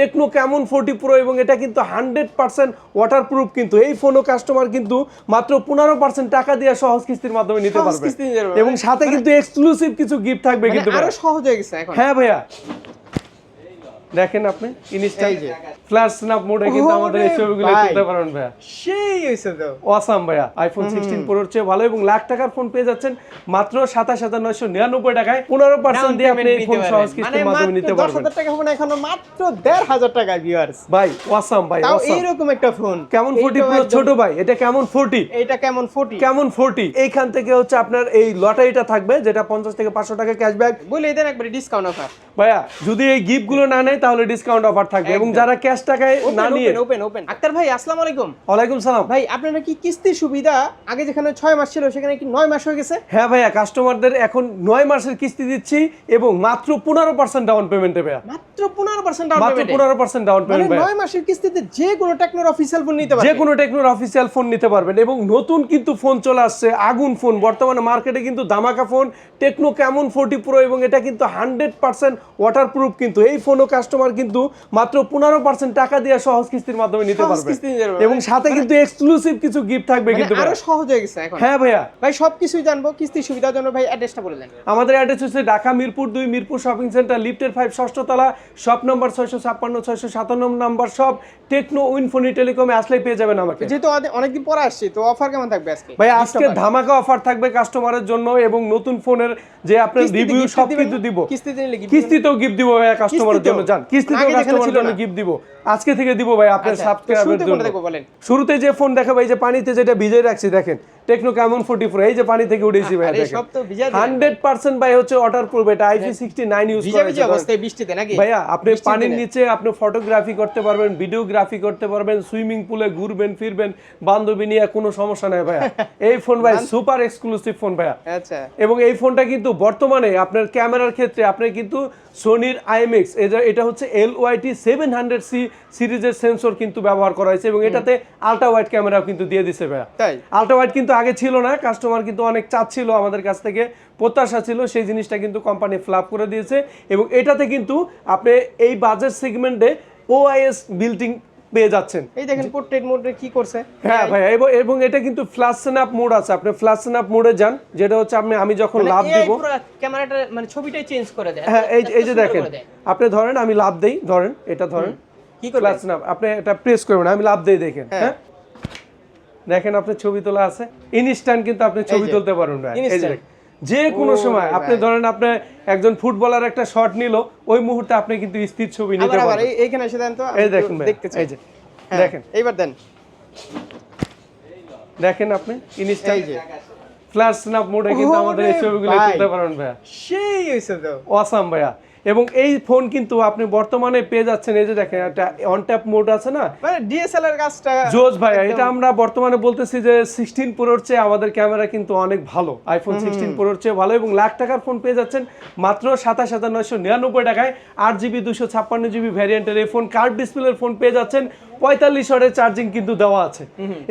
Techno Camon forty pro এবং এটা কিন্তু হান্ড্রেড পার্সেন্ট ওয়াটার প্রুফ কিন্তু। এই ফোনও কাস্টমার কিন্তু মাত্র পনেরো পার্সেন্ট টাকা দিয়ে সহজ কিস্তির মাধ্যমে নিতে পারবে। এবং সাথে কিন্তু এক্সক্লুসিভ কিছু গিফট থাকবে মানে কিন্তু আরও সহজ হয়ে গেছে এখন। হ্যাঁ ভাইয়া। দেখেন আপনি যে। ফ্ল্যাশ স্ন্যাপ মোডে কিন্তু আমাদের এই ছবিগুলো। তুলতে পারেন ভাইয়া। সেই হয়েছে তো। অসাম ভাইয়া আইফোন সিক্সটিন প্রোর চেয়ে ভালো এবং লাখ টাকার ফোন পেয়ে যাচ্ছেন মাত্র সাতাশ হাজার নয়শো নিরানব্বই টাকায়। পনেরো পার্সেন্ট দিয়ে আপনি এই ফোন সহজ কিস্তির মাধ্যমে নিতে পারবেন। হাজার টাকা ফোন এখনও মাত্র দেড় হাজার টাকা ভিউয়ার্স ভাই অসাম ভাই তাও এইরকম একটা ফোন কেমন ফোর্টি এইটাও প্রো ছোট ভাই এটা কেমন ফোর্টি এটা কেমন ফোর্টি কেমন ফোর্টি এইখান থেকে হচ্ছে আপনার এই লটারিটা থাকবে যেটা পঞ্চাশ থেকে পাঁচশো টাকা ক্যাশব্যাক বলে দেন একবারে ডিসকাউন্ট অফার ভাইয়া যদি এই গিফটগুলো না নেয় তাহলে ডিসকাউন্ট অফার থাকবে এবং যারা ক্যাশ টাকায় না নিয়ে ওপেন ওপেন আক্তার ভাই আসসালামু আলাইকুম। ওয়ালাইকুম সালাম। ভাই আপনারা কি কিস্তির সুবিধা? আগে যেখানে 6 মাস ছিল সেখানে কি 9 মাস হয়ে গেছে? হ্যাঁ ভাইয়া কাস্টমারদের এখন 9 মাসের কিস্তি দিচ্ছি এবং মাত্র পনেরো পার্সেন্ট ডাউন পেমেন্টে ভাইয়া। মাত্র ডাউন মাত্র ডাউন মানে পেমেন্ট ভাইয়া নয় মাসের কিস্তিতে যে কোনো টেকনোর অফিসিয়াল ফোন নিতে যে কোনো টেকনোর অফিসিয়াল ফোন নিতে পারবেন এবং নতুন কিন্তু ফোন চলে আসছে আগুন ফোন বর্তমানে মার্কেটে কিন্তু দামাকা phone Tecno Camon forty pro এবং এটা কিন্তু হান্ড্রেড পার্সেন্ট ওয়াটার কিন্তু। এই ফোনও কাস্টমার কিন্তু মাত্র পনেরো পার্সেন্ট টাকা দিয়ে সহজ কিস্তির মাধ্যমে নিতে পারবে। কিস্তি। এবং সাথে কিন্তু এক্সক্লুসিভ কিছু গিফট থাকবে মানে কিন্তু আরও সহজ হয়ে গেছে এখন। হ্যাঁ ভাইয়া। ভাই সবকিছুই জানব কিস্তির সুবিধার জন্য ভাই অ্যাড্রেসটা বলে দেন। আমাদের অ্যাড্রেস হচ্ছে ঢাকা মিরপুর দুই মিরপুর শপিং সেন্টার লিফটের ফাইভ ষষ্ঠ তলা শপ নম্বর ছয়শো ছাপ্পান্ন ছয়শো সাতান্ন নাম্বার সব টেকনো উইনফোনি টেলিকমে আসলেই পেয়ে যাবেন আমাকে। যেহেতু অনেকদিন পরে আসছি তো অফার কেমন থাকবে আজকে? ভাই আজকে ধামাকা অফার থাকবে কাস্টমারের জন্য এবং নতুন ফোনের যে আপনার রিভিউ সব কিছু দিব। কিস্তিতেও গিফট দিব ভাই কাস্টমারের জন্য। জান কিস্তিতেও কাস্টমারের জন্য গিফট দিব। আজকে থেকে দিব ভাই আপনার আচ্ছা, সাবস্ক্রাইবের শুরুতে জন্য? শুরুতে যে ফোন দেখা ভাই যে পানিতে যেটা ভিজে রাখছি দেখেন টেকনো কেমন ফোর্টি ফোর এই যে পানি থেকে উঠেছি ভাই হান্ড্রেড পার্সেন্ট ভাই হচ্ছে ওয়াটার প্রুফ এটা আইপি সিক্সটি নাইন ইউজ বৃষ্টিতে নাকি? ভাইয়া আপনি পানির নিচে আপনি ফটোগ্রাফি করতে পারবেন ভিডিওগ্রাফি করতে পারবেন সুইমিং পুলে ঘুরবেন ফিরবেন বান্ধবী নিয়ে কোনো সমস্যা নাই ভাইয়া। এই ফোন ভাই সুপার এক্সক্লুসিভ ফোন ভাইয়া। আচ্ছা। এবং এই ফোনটা কিন্তু বর্তমানে আপনার ক্যামেরার ক্ষেত্রে আপনি কিন্তু সোনির আইএমএক্স এটা হচ্ছে L YT seven hundred C সিরিজের সেন্সর কিন্তু ব্যবহার করা হয়েছে এবং এটাতে আলট্রা ওয়াইড ক্যামেরাও কিন্তু দিয়ে দিছে ভাইয়া। তাই? আলট্রা ওয়াইড কিন্তু আগে ছিল না কাস্টমার কিন্তু অনেক চাচ্ছিল আমাদের কাছ থেকে প্রত্যাশা ছিল সেই জিনিসটা কিন্তু কোম্পানি ফ্লাপ করে দিয়েছে এবং এটাতে কিন্তু আপনি এই বাজেট সেগমেন্টে ওআইএস বিল্ডিং পেয়ে যাচ্ছেন। এই দেখেন পোর্ট্রেট মোডে কি করছে? হ্যাঁ ভাই এবং এটা কিন্তু ফ্ল্যাশ স্ন্যাপ মোড আছে আপনি ফ্ল্যাশ স্ন্যাপ মোডে যান যেটা হচ্ছে আপনি আমি যখন লাভ মানে এই দিব ক্যামেরাটা মানে ছবিটাই চেঞ্জ করে দেয় হ্যাঁ এই এই যে দেখেন আপনি ধরেন আমি লাভ দেই ধরেন এটা ধরেন। কি করে ফ্ল্যাশ স্ন্যাপ আপনি এটা প্রেস করবেন আমি লাভ দেই দেখেন হ্যাঁ? দেখেন আপনার ছবি তোলা আছে। ইনস্ট্যান্ট কিন্তু আপনি ছবি তুলতে পারবেন ভাই। এই যে কোনো সময় আপনি ধরেন আপনি একজন ফুটবলার একটা শট নিল ওই মুহূর্তে আপনি কিন্তু স্থির ছবি নিতে পারবেন। এইখানে এসে দেন তো এই দেখেন ভাই, দেখতে চাই এই যে হ্যাঁ, দেখেন। এইবার দেন। দেখেন আপনি ইনস্ট্যান্ট যে। ফ্ল্যাশ স্ন্যাপ মোডে কিন্তু আমাদের এই ছবিগুলো তুলতে পারবেন ভাইয়া। সেই হয়েছে তো। অসাম ভাইয়া। এবং এই ফোন কিন্তু আপনি বর্তমানে পেয়ে যাচ্ছেন এই যে দেখেন একটা অন ট্যাপ মোড আছে না? মানে ডিএসএলআর কাজটা জোজ ভাইয়া এটা আমরা বর্তমানে বলতেছি যে সিক্সটিন প্রোর চেয়ে আমাদের ক্যামেরা কিন্তু অনেক ভালো। আইফোন সিক্সটিন প্রোর চেয়ে ভালো এবং লাখ টাকার ফোন পেয়ে যাচ্ছেন মাত্র সাতাশ হাজার নয়শো নিরানব্বই টাকায়। আট জিবি দুশো ছাপ্পান্ন জিবি ভ্যারিয়েন্টের এই ফোন কার্ড ডিসপ্লের ফোন পেয়ে যাচ্ছেন পঁয়তাল্লিশ ওয়াটের চার্জিং কিন্তু দেওয়া আছে।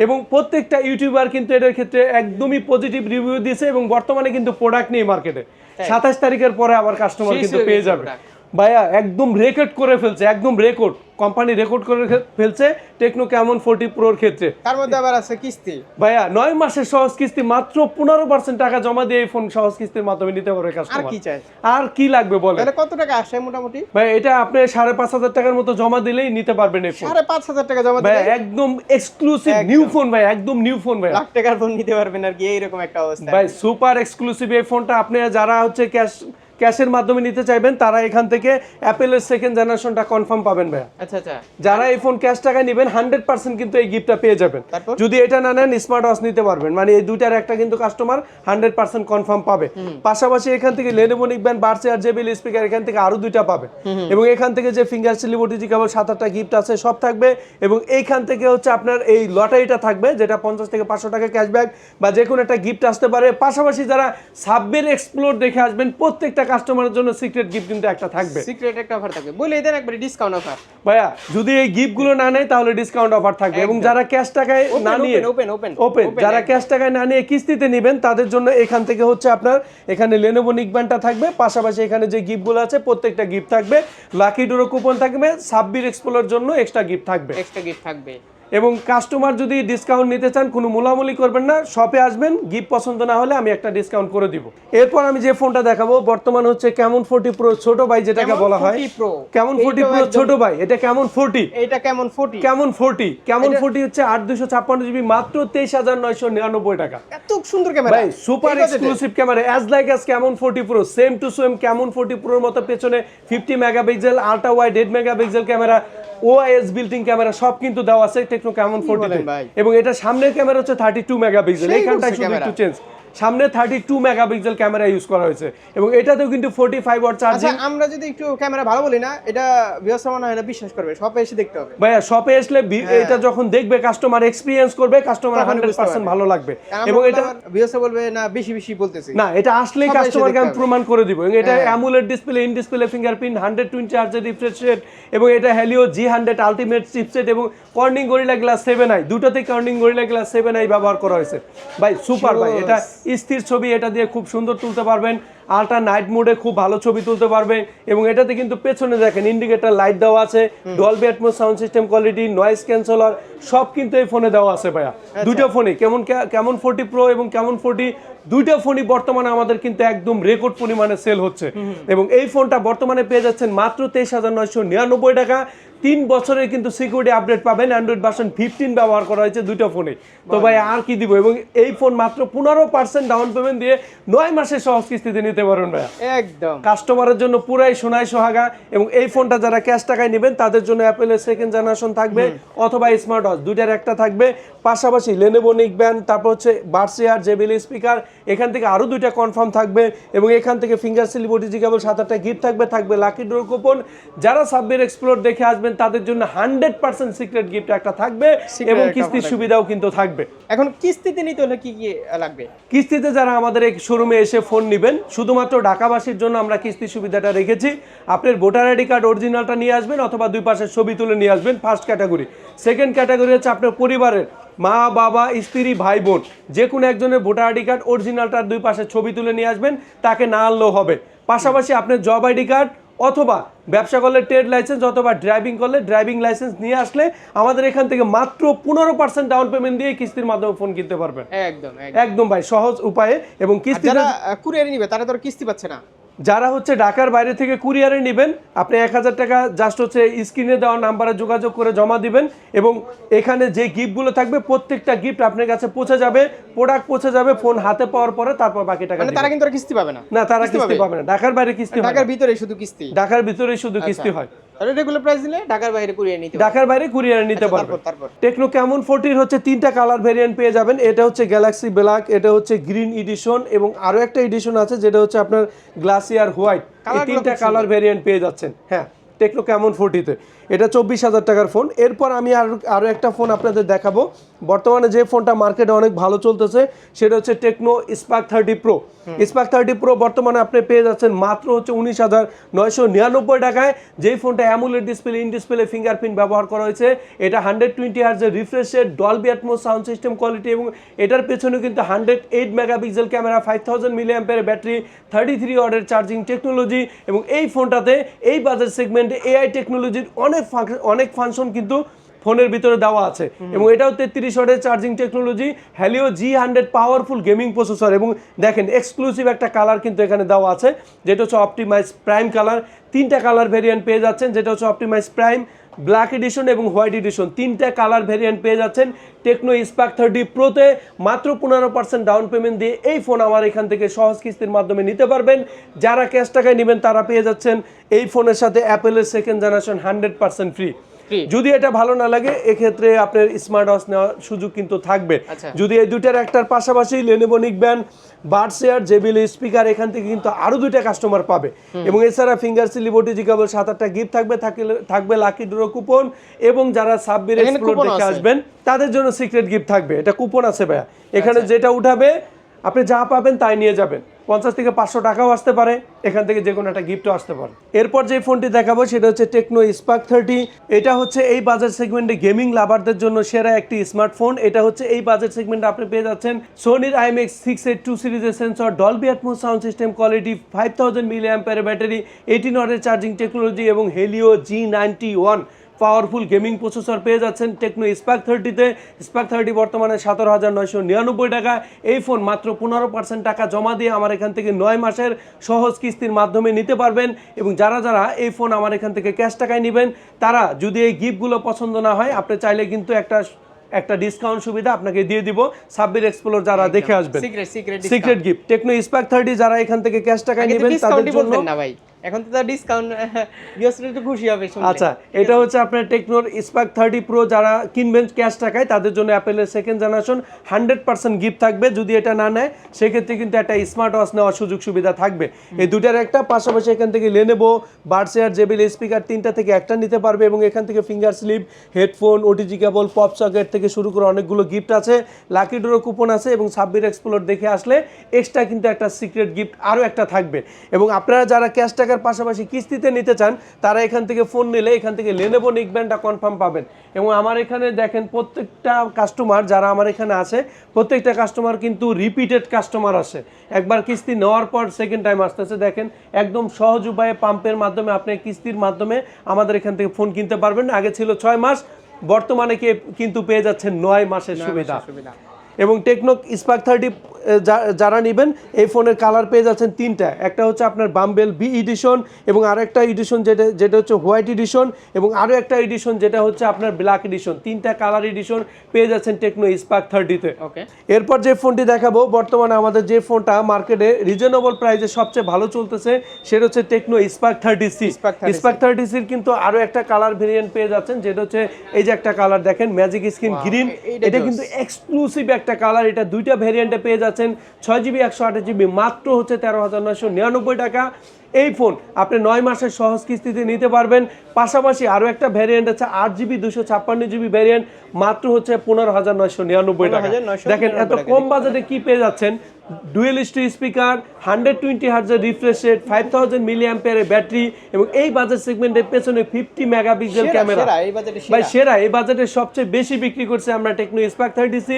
এবং প্রত্যেকটা ইউটিউবার কিন্তু এটার ক্ষেত্রে একদমই পজিটিভ রিভিউ দিয়েছে এবং বর্তমানে কিন্তু প্রোডাক্ট নেই মার্কেটে সাতাশ তারিখের পরে আবার কাস্টমার কিন্তু পেয়ে যাবে। ভাইয়া একদম রেকর্ড করে ফেলছে একদম রেকর্ড কোম্পানি রেকর্ড করে ফেলছে টেকনো কেমন ফোর্টি প্রোর ক্ষেত্রে। তার মধ্যে আবার আছে কিস্তি। ভাইয়া নয় মাসের সহজ কিস্তি মাত্র পনেরো পার্সেন্ট টাকা জমা দিয়ে এই ফোন সহজ কিস্তির মাধ্যমে নিতে পারবে আর কি চাই? আর কি লাগবে বলে তাহলে কত টাকা আসে মোটামুটি? ভাই এটা আপনি সাড়ে পাঁচ হাজার টাকার মতো জমা দিলেই নিতে পারবেন এই ফোন সাড়ে পাঁচ হাজার টাকা জমা ভাই একদম এক্সক্লুসিভ নিউ ফোন ভাই একদম নিউ ফোন ভাই লাখ টাকার ফোন নিতে পারবেন আর কি এইরকম একটা অবস্থা। ভাই সুপার এক্সক্লুসিভ এই ফোনটা আপনি যারা হচ্ছে ক্যাশ ক্যাশের মাধ্যমে নিতে চাইবেন তারা এখান থেকে অ্যাপেলের সেকেন্ড জেনারেশনটা কনফার্ম পাবেন ভাইয়া। আচ্ছা আচ্ছা। যারা এই ফোন ক্যাশ টাকা নেবেন হান্ড্রেড পার্সেন্ট কিন্তু এই গিফটটা পেয়ে যাবেন। যদি এটা না নেন স্মার্ট ওয়াচ নিতে পারবেন। মানে এই দুইটার একটা কিন্তু কাস্টমার হান্ড্রেড পার্সেন্ট কনফার্ম পাবে। পাশাপাশি এখান থেকে লেনোভো নিকবেন বার্সে আর জেবিল স্পিকার এখান থেকে আরও দুইটা পাবে। এবং এখান থেকে যে ফিঙ্গার সিলিবটি কেবল সাত আটটা গিফট আছে সব থাকবে। এবং এইখান থেকে হচ্ছে আপনার এই লটারিটা থাকবে যেটা পঞ্চাশ থেকে পাঁচশো টাকা ক্যাশব্যাক বা যে কোনো একটা গিফট আসতে পারে। পাশাপাশি যারা সাববের এক্সপ্লোর দেখে আসবেন প্রত্যেকটা কাস্টমারের জন্য সিক্রেট গিফট কিন্তু একটা থাকবে। সিক্রেট একটা অফার থাকবে। বলে দেন একবারে ডিসকাউন্ট অফার ভাইয়া যদি এই গিফটগুলো না নেয় তাহলে ডিসকাউন্ট অফার থাকবে। এবং যারা ক্যাশ টাকায় না নিয়ে open, open, ওপেন যারা ক্যাশ টাকায় না নিয়ে কিস্তিতে নেবেন তাদের জন্য এখান থেকে হচ্ছে আপনার এখানে লেনোভো নিকব্যান্ডটা থাকবে। পাশাপাশি এখানে যে গিফটগুলো আছে প্রত্যেকটা গিফট থাকবে। লাকি ডোরো কুপন থাকবে। সাব্বির এক্সপ্লোর জন্য এক্সট্রা গিফট থাকবে। এক্সট্রা গিফট থাকবে। এবং কাস্টমার যদি ডিসকাউন্ট নিতে চান কোনো মূলামূলি করবেন না শপে আসবেন গিফট পছন্দ না হলে আমি একটা ডিসকাউন্ট করে দিব। এরপর আমি যে ফোনটা দেখাবো বর্তমান হচ্ছে কেমন ফোর্টি প্রো ছোট ভাই যেটাকে বলা হয়। কেমন ফোর্টি প্রো ছোট ভাই এটা কেমন ফোর্টি এটা কেমন 40 কেমন ফোর্টি কেমন ফোর্টি হচ্ছে আট দুশো ছাপ্পান্ন জিবি মাত্র তেইশ হাজার নয়শো নিরানব্বই টাকা। এত সুন্দর ক্যামেরা ভাই super exclusive camera as like as Camon forty pro same to same Camon forty প্রোর মতো পেছনে fifty megapixel ultra wide eight megapixel camera OIS built in camera সব কিন্তু দেওয়া আছে টেকনো ক্যামন ফোর্টি এবং এটা সামনের ক্যামেরা হচ্ছে থার্টি টু মেগাপিক্সেল করছে শুধু একটু চেঞ্জ সামনে thirty two megapixel camera use করা হয়েছে। এবং এটাতেও কিন্তু ফোর্টি ফাইভ ওয়াট চার্জিং আমরা যদি একটু ক্যামেরা ভালো বলি না এটা বিয়স মনে হয় না বিশ্বাস করবে। সব এসে দেখতে হবে। ভাইয়া শপে আসলে বি- এটা যখন দেখবে কাস্টমার এক্সপিরিয়েন্স করবে কাস্টমার হ্যাঁ। হান্ড্রেড পার্সেন্ট ভালো লাগবে। এবং এটা বিয়স বলবে না বেশি বেশি বলতেছি। না এটা এসে কাস্টমারকে আমি প্রমাণ করে দিব। এবং এটা হ্যাঁ। AMOLED display in display fingerprint hundred twenty আর্জের refresh rate এবং এটা Helio G hundred ultimate chipset এবং Corning Gorilla Glass seven i দুটোতেই Corning Gorilla Glass seven i ব্যবহার করা হয়েছে। ভাই সুপার ভাই। এটা স্থির ছবি এটা দিয়ে খুব সুন্দর তুলতে পারবেন। আলট্রা নাইট মোডে খুব ভালো ছবি তুলতে পারবেন এবং এটাতে কিন্তু পেছনে দেখেন ইন্ডিকেটর লাইট দেওয়া আছে Dolby Atmos sound system quality noise canceller সব কিন্তু এই ফোনে দেওয়া আছে ভাইয়া। দুটো ফোনই কেমন কেমন ফোর্টি প্রো এবং কেমন ফোর্টি দুইটা ফোনই বর্তমানে আমাদের কিন্তু একদম রেকর্ড পরিমাণে সেল হচ্ছে। এবং এই ফোনটা বর্তমানে পেয়ে যাচ্ছেন মাত্র তেইশ হাজার নয়শো নিরানব্বই টাকা। তিন বছরের কিন্তু সিকিউরিটি আপডেট পাবেন অ্যান্ড্রয়েড ভার্সন ফিফটিন ব্যবহার করা হয়েছে দুটো ফোনে তো ভাই আর কি দিব? এবং এই ফোন মাত্র পনেরো পার্সেন্ট ডাউন পেমেন্ট দিয়ে নয় মাসের সহজ কিস্তিতে নিতে পারবেন ভাইয়া। একদম। কাস্টমারের জন্য পুরাই সোনায় সোহাগা এবং এই ফোনটা যারা ক্যাশ টাকায় নেবেন তাদের জন্য অ্যাপেলের সেকেন্ড জেনারেশন থাকবে অথবা স্মার্ট ওয়াচ দুইটার একটা থাকবে। পাশাপাশি লেনেভো নিকব্যান্ড তারপর হচ্ছে বার্সিয়ার জেবিলি স্পিকার এখান থেকে আরও দুইটা কনফার্ম থাকবে এবং এখান থেকে ফিঙ্গার সিলিপ ওটিজি কেবল সাত আটটা গিফট থাকবে থাকবে লাকি ড্র কুপন যারা সাব্বির এক্সপ্লোর দেখে আসবেন তাদের জন্য হান্ড্রেড পার্সেন্ট সিক্রেট গিফট একটা থাকবে এবং কিস্তির সুবিধাও কিন্তু থাকবে। এখন কিস্তিতে নিতে হলে কি কি লাগবে? কিস্তিতে যারা আমাদের এই শোরুমে এসে ফোন নেবেন শুধুমাত্র ঢাকাবাসীর জন্য আমরা কিস্তি সুবিধাটা রেখেছি। আপনার ভোটার আইডি কার্ড অরিজিনালটা নিয়ে আসবেন অথবা দুই পাশের ছবি তুলে নিয়ে আসবেন ফার্স্ট ক্যাটাগরি সেকেন্ড ক্যাটাগরি হচ্ছে আপনার পরিবারের মা, বাবা, স্ত্রী, ভাই, বোন। যে কোনো একজনের ভোটার আইডি কার্ড অরিজিনালটার দুই পাশে ছবি তুলে নিয়ে আসবেন, তাকে না আনলেও হবে। পাশাপাশি আপনার জব আইডি কার্ড অথবা ব্যবসা করলে ট্রেড লাইসেন্স অথবা ড্রাইভিং করলে ড্রাইভিং লাইসেন্স নিয়ে আসলে আমাদের এখান থেকে মাত্র পনেরো পার্সেন্ট ডাউন পেমেন্ট দিয়ে কিস্তির মাধ্যমে ফোন কিনতে পারবেন। একদম একদম। ভাই সহজ উপায়ে এবং কিস্তি যারা কুরিয়ারে নিবে তারা তো কিস্তি পাচ্ছে না। যারা হচ্ছে ঢাকার বাইরে থেকে কুরিয়ারে নেবেন আপনি এক হাজার টাকা জাস্ট হচ্ছে স্ক্রিনে দেওয়া নাম্বারে যোগাযোগ করে জমা দিবেন এবং এখানে যে গিফটগুলো থাকবে প্রত্যেকটা গিফট আপনার কাছে পৌঁছে যাবে প্রোডাক্ট পৌঁছে যাবে ফোন হাতে পাওয়ার পরে তারপর বাকি টাকা মানে তারা কিন্তু কিস্তি পাবে না। না তারা কিস্তি পাবে? না। ঢাকার বাইরে কিস্তি হয় ঢাকার ভিতরে শুধু কিস্তি? ঢাকার ভিতরে শুধু কিস্তি হয়। রেগুলার প্রাইস ঢাকার বাইরে কুরিয়ার নিতে ঢাকার বাইরে কুরিয়ারে নিতে আচ্ছা, তারপর টেকনো কেমন ফোরটির হচ্ছে তিনটা কালার ভেরিয়েন্ট পেয়ে যাবেন। এটা হচ্ছে গ্যালাক্সি ব্ল্যাক এটা হচ্ছে গ্রিন এডিশন এবং আরও একটা এডিশন আছে যেটা হচ্ছে আপনার গ্লাসিয়ার হোয়াইট এই তিনটা কালার ভেরিয়েন্ট পেয়ে যাচ্ছেন। হ্যাঁ। টেকনো কেমন ফোরটিতে? এটা চব্বিশ হাজার টাকার ফোন। এরপর আমি আর আরও একটা ফোন আপনাদের দেখাবো। বর্তমানে যে ফোনটা মার্কেটে অনেক ভালো চলতেছে সেটা হচ্ছে Tecno Spark thirty pro. Spark thirty pro বর্তমানে আপনি পেয়ে যাচ্ছেন মাত্র হচ্ছে উনিশ হাজার নয়শো নিরানব্বই টাকায়। যেই ফোনটা AMOLED display in display fingerprint ব্যবহার করা হয়েছে এটা হান্ড্রেড টোয়েন্টি হার্জের রিফ্রেশের Dolby Atmos sound system quality এবং এটার পেছনে কিন্তু hundred eight megapixel camera five thousand milli অ্যাম্পের battery thirty three ওয়ার্ডের চার্জিং টেকনোলজি এবং এই ফোনটাতে এই বাজার সেগমেন্টে এআই টেকনোলজির অনেক অনেক ফাংশন কিন্তু ফোনের ভিতরে দেওয়া আছে। এবং এটাও তেত্রিশ ওয়াটের charging technology Helio G hundred powerful gaming processor এবং দেখেন এক্সক্লুসিভ একটা কালার কিন্তু এখানে দেওয়া আছে যেটা হচ্ছে অপটিমাইজ প্রাইম কালার তিনটা কালার ভেরিয়েন্ট পেয়ে যাচ্ছেন যেটা হচ্ছে অপটিমাইজ প্রাইম ব্ল্যাক এডিশন এবং হোয়াইট এডিশন তিনটা কালার ভেরিয়েন্ট পেয়ে যাচ্ছেন টেকনো স্পার্ক থার্টি প্রোতে মাত্র পনেরো পার্সেন্ট ডাউন পেমেন্ট দিয়ে এই ফোন আমার এখান থেকে সহজ কিস্তির মাধ্যমে নিতে পারবেন যারা ক্যাশ টাকায় নেবেন, তারা পেয়ে যাচ্ছেন এই ফোনের সাথে অ্যাপেলের second generation hundred percent free. যদি এটা ভালো না লাগে এক্ষেত্রে আপনার স্মার্ট ওয়াচ নেওয়ার সুযোগ কিন্তু থাকবে। আচ্ছা। যদি এই দুইটার একটার পাশাপাশি লেনেভো নিকব্যান বার্ড শেয়ার জেবিল স্পিকার এখান থেকে কিন্তু আরও দুইটা কাস্টমার পাবে। এবং এছাড়া ফিঙ্গার সিলিবোটি জিকাবল সাত আটটা গিফট থাকবে থাকলে- থাকবে লাকি ড্র কুপন এবং যারা সাব্বির এক্সপ্লোর দেখে আসবেন তাদের জন্য সিক্রেট গিফট থাকবে। এটা কুপন আছে ভাইয়া। এখানে আচ্ছা। যেটা উঠাবে আপনি যা পাবেন তাই নিয়ে যাবেন। পঞ্চাশ থেকে পাঁচশো টাকাও আসতে পারে, এখান থেকে যে কোনো একটা গিফটও আসতে পারে। এরপর যে ফোনটি দেখাবো সেটা হচ্ছে টেকনো স্পার্ক থার্টি। এটা হচ্ছে এই বাজার সেগমেন্টে গেমিং লাভারদের জন্য সেরা একটি স্মার্টফোন। এটা হচ্ছে এই বাজার সেগমেন্টে আপনি পেয়ে যাচ্ছেন সোনির আইএমএক্স সিক্স এইট টু সিরিজের sensor Dolby Atmos sound system quality five thousand milli অ্যাম্পের battery eighteen ওয়াটের চার্জিং টেকনোলজি এবং Helio G ninety one powerful gaming processor পেয়ে যাচ্ছেন টেকনো স্পার্ক থার্টিতে। স্পার্ক থার্টি বর্তমানে সতেরো হাজার নয়শো নিরানব্বই টাকা। এই ফোন মাত্র পনেরো পার্সেন্ট টাকা জমা দিয়ে আমার এখান থেকে নয় মাসের সহজ কিস্তির মাধ্যমে নিতে পারবেন এবং যারা যারা এই ফোন আমার এখান থেকে ক্যাশ টাকায় নেবেন তারা যদি এই গিফটগুলো পছন্দ না হয় আপনি চাইলে কিন্তু একটা একটা ডিসকাউন্ট সুবিধা আপনাকে দিয়ে দিব। সাব্বির এক্সপ্লোর যারা দেখে আসবেন। Secret gift Tecno Spark thirty যারা এখান থেকে ক্যাশ টাকায় নেবেন তাদের জন্য না ভাই। এখন তো ডিসকাউন্ট একটু খুশি হবে আচ্ছা এটা হচ্ছে আপনার টেকনোর স্পার্ক থার্টি প্রো যারা কিনবেন ক্যাশ টাকায় তাদের জন্য অ্যাপেলের second generation hundred percent gift থাকবে যদি এটা না নেয় সেক্ষেত্রে কিন্তু একটা স্মার্ট ওয়াচ নেওয়ার সুযোগ সুবিধা থাকবে। এই দুটার একটা পাশাপাশি এখান থেকে লেনেবো বার্সেয়ার জেবিল স্পিকার তিনটা থেকে একটা নিতে পারবে এবং এখান থেকে finger slip headphone OTG cable pop socket থেকে শুরু করে অনেকগুলো গিফট আছে। লাকি ডোরো কুপন আছে এবং সাব্বির এক্সপ্লোর দেখে আসলে এক্সট্রা কিন্তু একটা সিক্রেট গিফট আরও একটা থাকবে। এবং আপনারা যারা ক্যাশ টাকার পাশাপাশি কিস্তিতে নিতে চান তারা এখান থেকে ফোন নিলে এখান থেকে লেনেবো নিকব্যান্ডটা কনফার্ম পাবেন। এবং আমার এখানে দেখেন প্রত্যেকটা কাস্টমার যারা আমার এখানে আছে প্রত্যেকটা কাস্টমার কিন্তু রিপিটেড কাস্টমার আসে একবার কিস্তি নেওয়ার পর সেকেন্ড টাইম আসতেছে দেখেন একদম সহজ উপায়ে পাম্পের মাধ্যমে আপনি কিস্তির মাধ্যমে আমাদের এখান থেকে ফোন কিনতে পারবেন। আগে ছিল ছয় মাস বর্তমানে কে কিন্তু পেয়ে যাচ্ছেন নয় মাসের সুবিধা। এবং টেকনো স্পার্ক থার্টি যারা নেবেন এই ফোনের কালার পেয়ে যাচ্ছেন তিনটা। একটা হচ্ছে আপনার বাম্বেল বি এডিশন এবং আরেকটা এডিশন যেটা যেটা হচ্ছে হোয়াইট এডিশন এবং আরও একটা এডিশন যেটা হচ্ছে আপনার ব্ল্যাক এডিশন তিনটা কালার এডিশন পেয়ে যাচ্ছেন টেকনো স্পার্ক থার্টিতে এরপর যে ফোনটি দেখাবো বর্তমানে আমাদের যে ফোনটা মার্কেটে রিজনেবল প্রাইসে সবচেয়ে ভালো চলতেছে সেটা হচ্ছে Tecno Spark thirty C Spark thirty সির কিন্তু আরও একটা কালার ভেরিয়েন্ট পেয়ে যাচ্ছেন যেটা হচ্ছে এই যে একটা কালার দেখেন ম্যাজিক স্ক্রিন গ্রিন এটা কিন্তু এক্সক্লুসিভ একটা কালার এটা দুইটা ভ্যারিয়েন্টে পেয়ে যাচ্ছেন। ছয় জিবি একশো আঠাশ জিবি মাত্র হচ্ছে তেরো হাজার নয়শো নিরানব্বই টাকা। এই ফোন আপনি নয় মাসের সহজ কিস্তিতে নিতে পারবেন। পাশাপাশি আরও একটা ভ্যারিয়েন্ট আছে আট জিবি দুশো ছাপ্পান্ন জিবি ভ্যারিয়েন্ট মাত্র হচ্ছে পনেরো হাজার নয়শো নিরানব্বই টাকা। দেখেন এত কম বাজেটে কি পেয়ে যাচ্ছেন? ডুয়েল স্টি speaker hundred twenty হার্জের refresh rate five thousand milli অ্যাম্পিয়ারের ব্যাটারি এবং এই বাজেট সেগমেন্টের পেছনে ফিফটি মেগাপিক্সেল সেরা, ক্যামেরা সেরা, এই বাজেটে ভাই সেরা। এই বাজেটে সবচেয়ে বেশি বিক্রি করছে আমরা Tecno Spark thirty C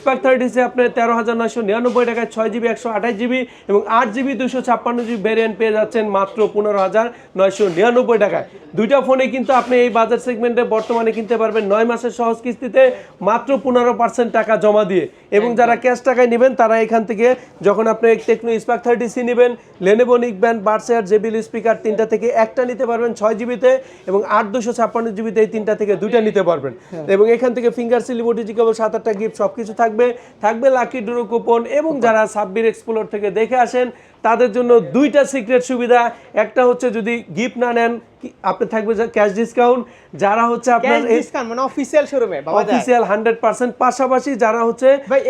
Spark thirty C আপনার তেরো হাজার নয়শো নিরানব্বই টাকায় ছয় জিবি একশো আঠাশ জিবি এবং আট জিবি দুশো ছাপ্পান্ন জিবি ভ্যারিয়েন্ট পেয়ে যাচ্ছেন মাত্র পনেরো হাজার নয়শো নিরানব্বই টাকায়। দুইটা ফোনে কিন্তু আপনি এই বাজার সেগমেন্টে বর্তমানে কিনতে পারবেন। নয় মাসের সহজ কিস্তিতে মাত্র পনেরো পার্সেন্ট টাকা জমা দিয়ে। এবং যারা ক্যাশ টাকায় নেবেন তারা এখান থেকে যখন আপনি টেকনো স্পার্ক থার্টি সি নেবেন লেনেবো নিকব্যান্ড বার্সেয়ার জেবিল স্পিকার তিনটা থেকে একটা নিতে পারবেন ছয় জিবিতে এবং আট দুশো ছাপ্পান্ন জিবিতে এই তিনটা থেকে দুইটা নিতে পারবেন। এবং এখান থেকে ফিঙ্গার সিলিমোটিজি কেবল সাত আটটা গিফট সব কিছু থাকবে। থাকবে লাকি ডুরো কুপন এবং যারা সাব্বির এক্সপ্লোর থেকে দেখে আসেন তাদের জন্য দুইটা সিক্রেট সুবিধা। একটা হচ্ছে যদি গিফট না নেন আপনি থাকবে ক্যাশ ডিসকাউন্ট যারা হচ্ছে আপনার ডিসকাউন্ট মানে অফিসিয়াল শোরুমে অফিসিয়াল হান্ড্রেড পার্সেন্ট পাশাপাশি যারা হচ্ছে ভাই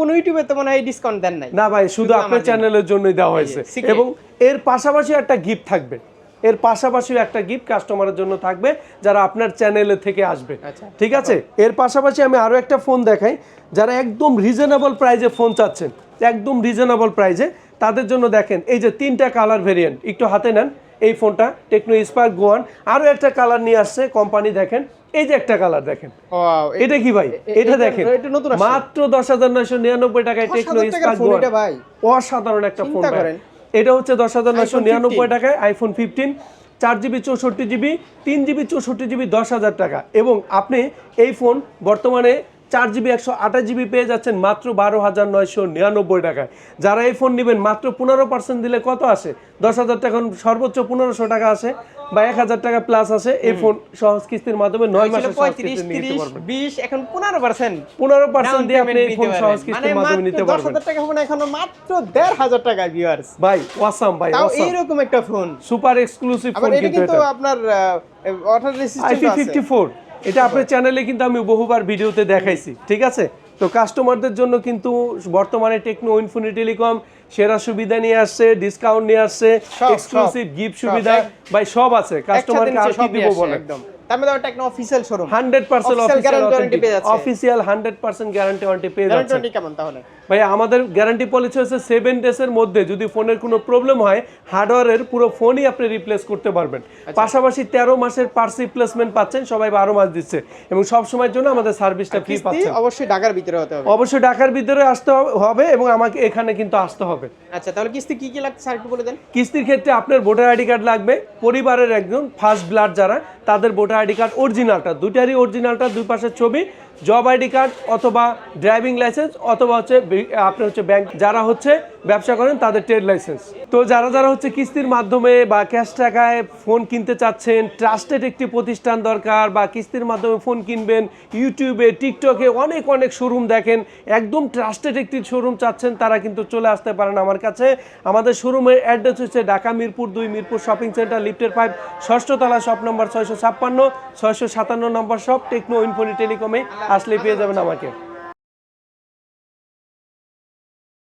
কোনো ইউটিউবে তো মনে হয় ডিসকাউন্ট দেন নাই। না ভাই শুধু আপনার। চ্যানেলের জন্যই দেওয়া হয়েছে। এবং এর পাশাপাশি একটা গিফট থাকবে। এর পাশাপাশি একটা গিফট কাস্টমারের জন্য থাকবে যারা আপনার চ্যানেলে থেকে আসবে। আচ্ছা। ঠিক আছে? এর পাশাপাশি আমি আরও একটা ফোন দেখাই। যারা একদম রিজনেবল প্রাইজে ফোন চাচ্ছেন একদম রিজনেবল প্রাইজে তাদের জন্য দেখেন এই যে তিনটা কালার ভেরিয়েন্ট একটু হাতে নেন এই ফোনটা টেকনো স্পার্ক গোয়ান আরও একটা কালার নিয়ে আসছে কোম্পানি দেখেন এই যে একটা কালার দেখেন। এটা কি ভাই? এটা দেখেন। মাত্র দশ হাজার নয়শো নিরানব্বই টাকায় টেকনো স্পার্ক গোয়ান অসাধারণ একটা ফোন। এটা হচ্ছে দশ হাজার নয়শো নিরানব্বই টাকায় আইফোন ফিফটিন চার জিবি চৌষট্টি জিবি তিন জিবি চৌষট্টি জিবি দশ হাজার টাকা। এবং আপনি এই ফোন বর্তমানে চার জিবি একশো আঠাশ জিবি পেয়ে যাচ্ছেন মাত্র বারো হাজার নয়শো নিরানব্বই টাকায়। যারা এই ফোন নেবেন মাত্র পনেরো পার্সেন্ট দিলে কত আসে? দশ হাজার টাকা সর্বোচ্চ পনেরোশো টাকা আসে বা এক হাজার টাকা প্লাস আসে এই ফোন সহজ কিস্তির মাধ্যমে নয় পারবেন। বিশ এখন পনেরো পার্সেন্ট পনেরো পার্সেন্ট দিয়ে আপনি এই ফোন সহজ মানে কিস্তির মাধ্যমে নিতে দশ পারবেন। হাজার টাকা ফোন এখন মাত্র দেড় হাজার টাকা ভিউয়ার্স ভাই ওয়াসাম ভাই এইরকম একটা ফোন সুপার এক্সক্লুসিভ ফোন কিন্তু আপনার রেসিস্ট্যান্ট আছে। এটা আপনার চ্যানেলে কিন্তু আমি বহুবার ভিডিওতে দেখাইছি ঠিক আছে? তো কাস্টমারদের জন্য কিন্তু বর্তমানে টেকনো ইনফিনি টেলিকম সেরা সুবিধা নিয়ে আসছে ডিসকাউন্ট নিয়ে আসছে এক্সক্লুসিভ গিফট সুবিধা বা ভাই সব আছে। কাস্টমারকে আর কি দিব বলে একদম। তার মধ্যে আবার Tecno official showroom hundred percent Official guarantee পেয়ে যাচ্ছে। Official hundred percent guarantee warranty পেয়ে যাচ্ছে। ওয়ারেন্টি কেমন তাহলে? ভাই আমাদের গ্যারান্টি পলিসি হচ্ছে সেভেন ডেজের মধ্যে যদি ফোনের কোনো প্রবলেম হয় হার্ডওয়্যারের পুরো ফোনই আপনি রিপ্লেস করতে পারবেন। আচ্ছা। পাশাপাশি তেরো মাসের পার্স রিপ্লেসমেন্ট পাচ্ছেন সবাই বারো মাস দিচ্ছে। এবং সব সময়ের জন্য আমাদের সার্ভিসটা ফ্রি পাচ্ছেন। অবশ্যই ঢাকার ভিতরে হতে হবে। অবশ্যই ঢাকার ভিতরে আসতে হবে- এবং আমাকে এখানে কিন্তু আসতে হবে। আচ্ছা তাহলে কিস্তি কি কি লাগছে স্যার বলে দেন? কিস্তির ক্ষেত্রে আপনার ভোটার আইডি কার্ড লাগবে পরিবারের একজন ফার্স্ট ব্লাড যারা তাদের ভোটার আইডি কার্ড অরিজিনালটা দুইটারই অরিজিনালটা দুই পাশের ছবি। জব আইডি কার্ড অথবা ড্রাইভিং লাইসেন্স অথবা হচ্ছে আপনার হচ্ছে ব্যাংক, যারা হচ্ছে ব্যবসা করেন তাদের ট্রেড লাইসেন্স। তো যারা যারা হচ্ছে কিস্তির মাধ্যমে বা ক্যাশ টাকায় ফোন কিনতে চাচ্ছেন, ট্রাস্টেড একটি প্রতিষ্ঠান দরকার বা কিস্তির মাধ্যমে ফোন কিনবেন, ইউটিউবে, টিকটকে অনেক অনেক শোরুম দেখেন, একদম ট্রাস্টেড একটি শোরুম চাচ্ছেন, তারা কিন্তু চলে আসতে পারেন আমার কাছে। আমাদের শোরুমের অ্যাড্রেস হচ্ছে ঢাকা মিরপুর দুই, মিরপুর শপিং সেন্টার, লিফটের ফাইভ ষষ্ঠতলা শপ নম্বর ছয়শো ছাপ্পান্ন, ছয়শো সাতান্ন নম্বর শপ, টেকনো ইনফোনি টেলিকমে। আসলে পেয়ে যাবেন আমাকে